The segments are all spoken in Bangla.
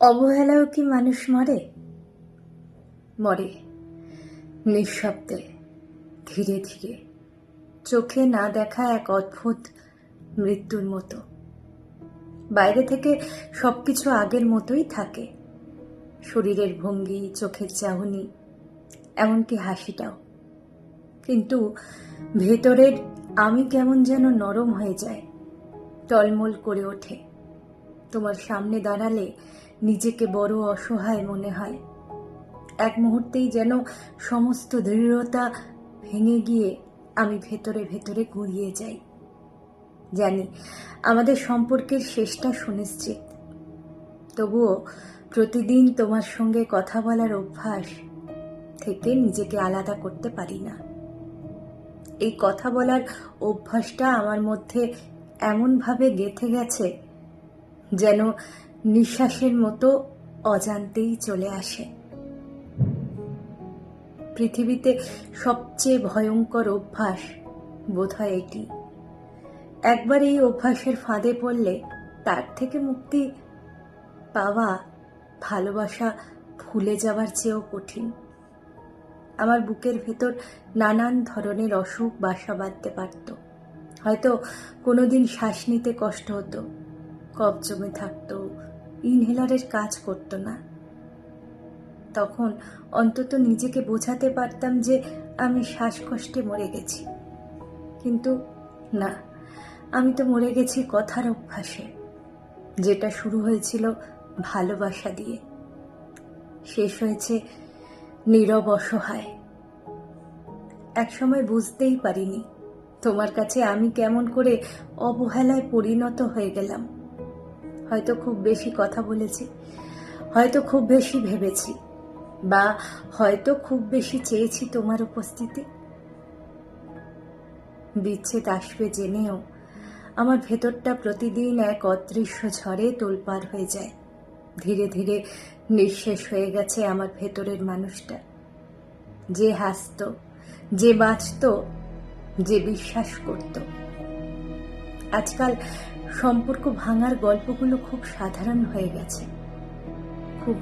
অবহেলাও কি মানুষ মরে? মরে। নিঃশব্দে, ধীরে ধীরে, চোখে না দেখা এক অদ্ভুত মৃত্যুর মতো। বাইরে থেকে সবকিছু আগের মতোই থাকে। শরীরের ভঙ্গি, চোখের চাহনি, এমনকি হাসিটাও। কিন্তু ভেতরের আমি কেমন যেন নরম হয়ে যায়, টলমল করে ওঠে। তোমার সামনে দাঁড়ালে নিজেকে বড় অসহায় মনে হয়। এক মুহূর্তেই যেন সমস্ত দৃঢ়তা ভেঙে গিয়ে আমি ভেতরে ভেতরে গুঁড়িয়ে যাই। জানি, আমাদের সম্পর্কের শেষটা সুনিশ্চিত। তবুও প্রতিদিন তোমার সঙ্গে কথা বলার অভ্যাস থেকে নিজেকে আলাদা করতে পারি না। এই কথা বলার অভ্যাসটা আমার মধ্যে এমনভাবে গেঁথে গেছে যেন নিঃশ্বাসের মতো অজান্তেই চলে আসে। পৃথিবীতে সবচেয়ে ভয়ঙ্কর অভ্যাস বোধহয় এটি। একবার এই অভ্যাসের ফাঁদে পড়লে তার থেকে মুক্তি পাওয়া ভালোবাসা ভুলে যাওয়ার চেয়েও কঠিন। আমার বুকের ভেতর নানান ধরনের অসুখ বাসা বাঁধতে পারত। হয়তো কোনোদিন শ্বাস নিতে কষ্ট হতো। কফ জমে থাকতো, ইনহেলারের কাজ করতো না। তখন অন্তত নিজেকে বোঝাতে পারতাম যে আমি শ্বাসকষ্টে মরে গেছি। কিন্তু না, আমি তো মরে গেছি কথার অভ্যাসে, যেটা শুরু হয়েছিল ভালোবাসা দিয়ে। শেষ হয়েছে নীরব অসহায়। একসময় বুঝতেই পারিনি তোমার কাছে আমি কেমন করে অবহেলায় পরিণত হয়ে গেলাম। হয়তো খুব বেশি কথা বলেছি, হয়তো খুব বেশি ভেবেছি, বা হয়তো খুব বেশি চেয়েছি তোমার উপস্থিতি। বিচ্ছেদ আসবে জেনেও আমার ভেতরটা প্রতিদিন এক অদৃশ্য ঝড়ে তোলপার হয়ে যায়। ধীরে ধীরে নিঃশেষ হয়ে গেছে আমার ভেতরের মানুষটা। যে হাসত, যে বাঁচত, যে বিশ্বাস করত। আজকাল সম্পর্ক ভাঙার গল্পগুলো খুব সাধারণ হয়ে গেছে। খুব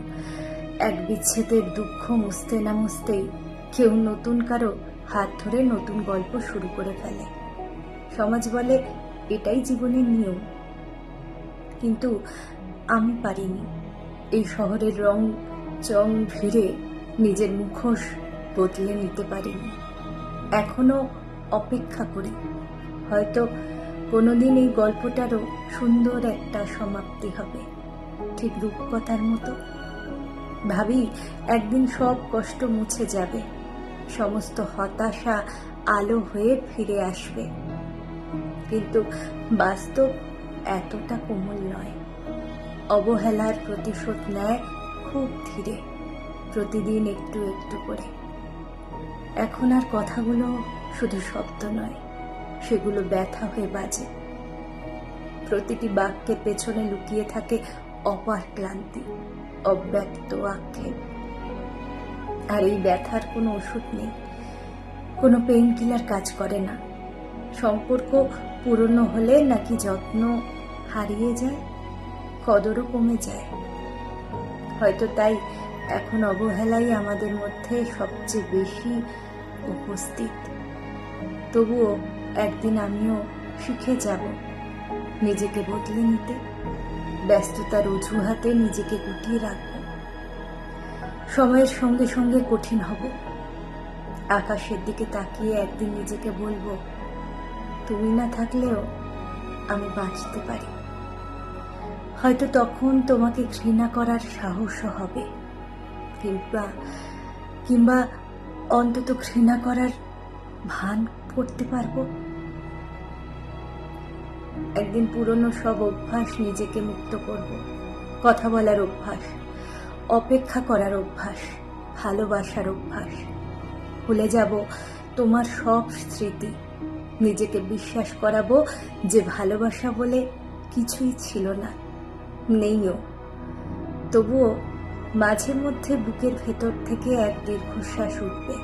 এক বিচ্ছেদের দুঃখ মুছতে না মুছতেই কেউ নতুন কারও হাত ধরে নতুন গল্প শুরু করে ফেলে। সমাজ বলে, এটাই জীবনের নিয়ম। কিন্তু আমি পারিনি। এই শহরের রং চং ভিড়ে নিজের মুখোশ বদলে নিতে পারিনি। এখনও অপেক্ষা করি। হয়তো কোনোদিন এই গল্পটারও সুন্দর একটা সমাপ্তি হবে। ঠিক রূপকথার মতো। ভাবি, একদিন সব কষ্ট মুছে যাবে। সমস্ত হতাশা আলো হয়ে ফিরে আসবে। কিন্তু বাস্তব এতটা কোমল নয়। অবহেলার প্রতিশোধ নেয় খুব ধীরে, প্রতিদিন একটু একটু করে। এখন আর কথাগুলো শুধু শব্দ নয়। সেগুলো ব্যথা হয়ে বাজে। প্রতিটি বাক্যের পেছনে লুকিয়ে থাকে অপার ক্লান্তি, অব্যক্ত আক্ষেপ। আর এই ব্যথার কোনো ওষুধ নেই। কোনো পেইন কিলার কাজ করে না। সম্পর্ক পুরনো হলে নাকি যত্ন হারিয়ে যায়? কদরও কমে যায়। হয়তো তাই এখন অবহেলাই আমাদের মধ্যে সবচেয়ে বেশি উপস্থিত। তবুও একদিন আমিও শিখে যাব। নিজেকে বদলে নিতে, ব্যস্ততার অজুহাতে নিজেকে গুটিয়ে রাখব। সময়ের সঙ্গে সঙ্গে কঠিন হব। আকাশের দিকে তাকিয়ে একদিন নিজেকে বলব, তুমি না থাকলেও আমি বাঁচতে পারি। হয়তো তখন তোমাকে ঘৃণা করার সাহসও হবে, কিংবা কিংবা অন্তত ঘৃণা করার ভান করতে পারব। একদিন পুরনো সব অভ্যাস নিজেকে মুক্ত করব। কথা বলার অভ্যাস, অপেক্ষা করার অভ্যাস, ভালোবাসার অভ্যাস। ভুলে যাব তোমার সব স্মৃতি। নিজেকে বিশ্বাস করাবো যে ভালোবাসা বলে কিছুই ছিল না। নেইও। তবুও মাঝে মধ্যে বুকের ভেতর থেকে এক দীর্ঘশ্বাস উঠবে।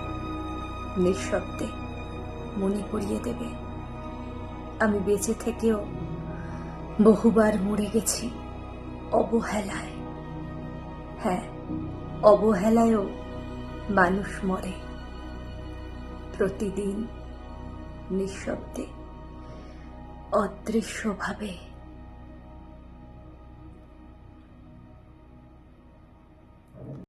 নিঃশব্দে মনে করিয়ে দেবে। আমি বেঁচে থেকেও বহুবার মরে গেছি অবহেলায়। হ্যাঁ অবহেলায়ও মানুষ মরে। প্রতিদিন নিঃশব্দে অদৃশ্যভাবে